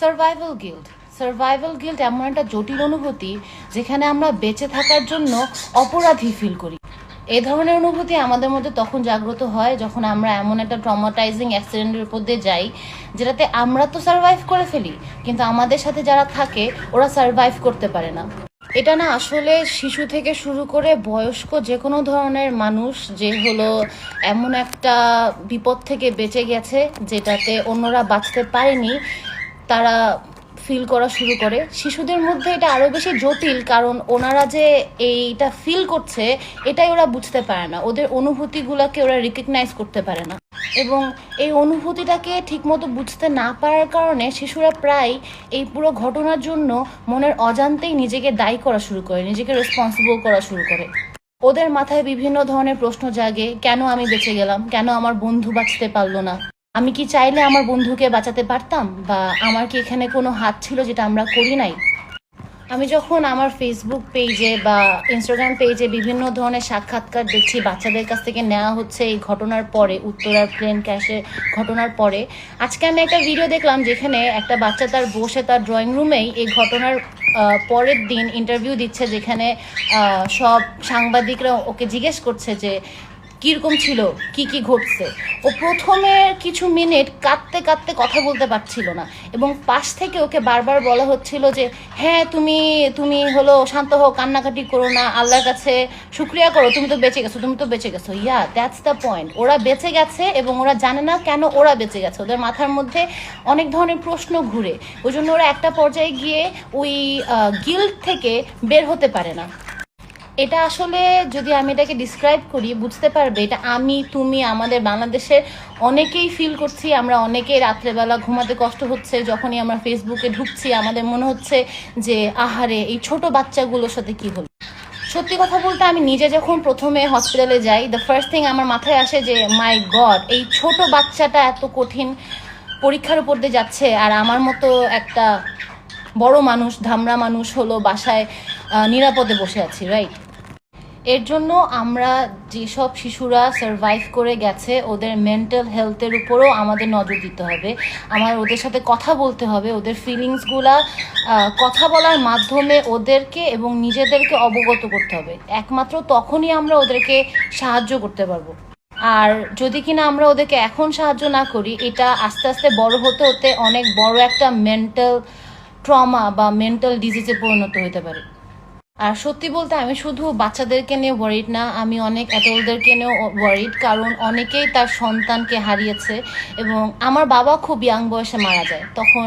Survival guild survival guild এমন একটা জটিল অনুভূতি যেখানে আমরা বেঁচে থাকার জন্য অপরাধী ফিল করি। এ ধরনের অনুভূতি আমাদের মধ্যে তখন জাগ্রত হয় যখন আমরা এমন একটা ট্রমাটাইজিং অ্যাক্সিডেন্টের উপর দিয়ে যাই, যেটাতে আমরা তো সার্ভাইভ করে ফেলি, কিন্তু আমাদের সাথে যারা থাকে, ওরা সার্ভাইভ করতে পারে না। এটা না আসলে শিশু থেকে শুরু করে বয়স্ক যে কোনো ধরনের মানুষ যে হলো এমন একটা বিপদ থেকে বেঁচে গেছে, যেটাতে অন্যরা বাঁচতে পারেনি তারা ফিল করা শুরু করে। শিশুদের মধ্যে এটা আরও বেশি জটিল, কারণ ওনারা যে এইটা ফিল করছে, এটাই ওরা বুঝতে পারে না। ওদের অনুভূতিগুলোকে ওরা রিকগনাইজ করতে পারে না। এবং এই অনুভূতিটাকে ঠিকমতো বুঝতে না পারার কারণে শিশুরা প্রায় এই পুরো ঘটনার জন্য মনের অজান্তেই নিজেকে দায়ী করা শুরু করে, নিজেকে রেসপন্সিবল করা শুরু করে। ওদের মাথায় বিভিন্ন ধরনের প্রশ্ন জাগে, কেন আমি বেঁচে গেলাম? কেন আমার বন্ধু বাঁচতে পারল না? আমি কি চাইলে আমার বন্ধুকে বাঁচাতে পারতাম? বা আমার কি এখানে কোনো হাত ছিল যেটা আমরা করি নাই? আমি যখন আমার ফেসবুক পেজে বা ইনস্টাগ্রাম পেজে বিভিন্ন ধরনের সাক্ষাৎকার দেখছি, বাচ্চাদের কাছ থেকে নেওয়া হচ্ছে এই ঘটনার পরে উত্তরার প্লেন ক্যাশে ঘটনার পরে, আজকে আমি একটা ভিডিও দেখলাম যেখানে একটা বাচ্চা তার বসে তার ড্রয়িং রুমেই এই ঘটনার পরের দিন ইন্টারভিউ দিচ্ছে যেখানে সব সাংবাদিকরা ওকে জিজ্ঞেস করছে যে কীরকম ছিল? কি কি ঘটছে? ও প্রথমে কিছু মিনিট কাঁদতে কাঁদতে কথা বলতে পারছিল না এবং পাশ থেকে ওকে বারবার বলা হচ্ছিল যে হ্যাঁ তুমি তুমি হলো শান্ত হও, কান্নাকাটি করো না, আল্লাহর কাছে শুক্রিয়া করো, তুমি তো বেঁচে গেছো, তুমি তো বেঁচে গেছো। ইয়া দ্যাটস দ্য পয়েন্ট ওরা বেঁচে গেছে এবং ওরা জানে না কেন ওরা বেঁচে গেছে। ওদের মাথার মধ্যে অনেক ধরনের প্রশ্ন ঘুরে। ওই জন্য ওরা একটা পর্যায়ে গিয়ে ওই গিল্ড থেকে বের হতে পারে না। এটা আসলে যদি আমি এটাকে ডিসক্রাইব করি, বুঝতে পারবে এটা আমি, তুমি, আমাদের বাংলাদেশের অনেকেই ফিল করছি, আমরা অনেকেই রাত্রেবেলা ঘুমাতে কষ্ট হচ্ছে, যখনই আমরা ফেসবুকে ঢুকছি, আমাদের মনে হচ্ছে যে, আহারে, এই ছোট বাচ্চাগুলোর সাথে কি হলো? সত্যি কথা বলতে আমি নিজে যখন প্রথমে হসপিটালে যাই দ্য ফার্স্ট থিং আমার মাথায় আসে যে মাই গড এই ছোট বাচ্চাটা এত কঠিন পরীক্ষার উপর দিয়ে যাচ্ছে। আর আমার মতো একটা বড় মানুষ, ধামরা মানুষ হলো বাসায় নিরাপদে বসে আছি রাইট এর জন্য আমরা যেসব শিশুরা সার্ভাইভ করে গেছে, ওদের মেন্টাল হেলথের উপরও আমাদের নজর দিতে হবে। আমার ওদের সাথে কথা বলতে হবে, ওদের ফিলিংসগুলা কথা বলার মাধ্যমে ওদেরকে এবং নিজেদেরকে অবগত করতে হবে। একমাত্র তখনই আমরা ওদেরকে সাহায্য করতে পারব। আর যদি কিনা আমরা ওদেরকে এখন সাহায্য না করি, এটা আস্তে আস্তে বড় হতে হতে অনেক বড় একটা মেন্টাল ট্রমা বা মেন্টাল ডিজিজে পরিণত হতে পারে। আর সত্যি বলতে আমি শুধু বাচ্চাদেরকে নিয়ে ওয়ারিড না, আমি অনেক অ্যাডাল্টদেরকে নিয়েও ওয়ারিড কারণ অনেকেই তার সন্তানকে হারিয়েছে এবং আমার বাবা খুব ইয়াং বয়সে মারা যায়। তখন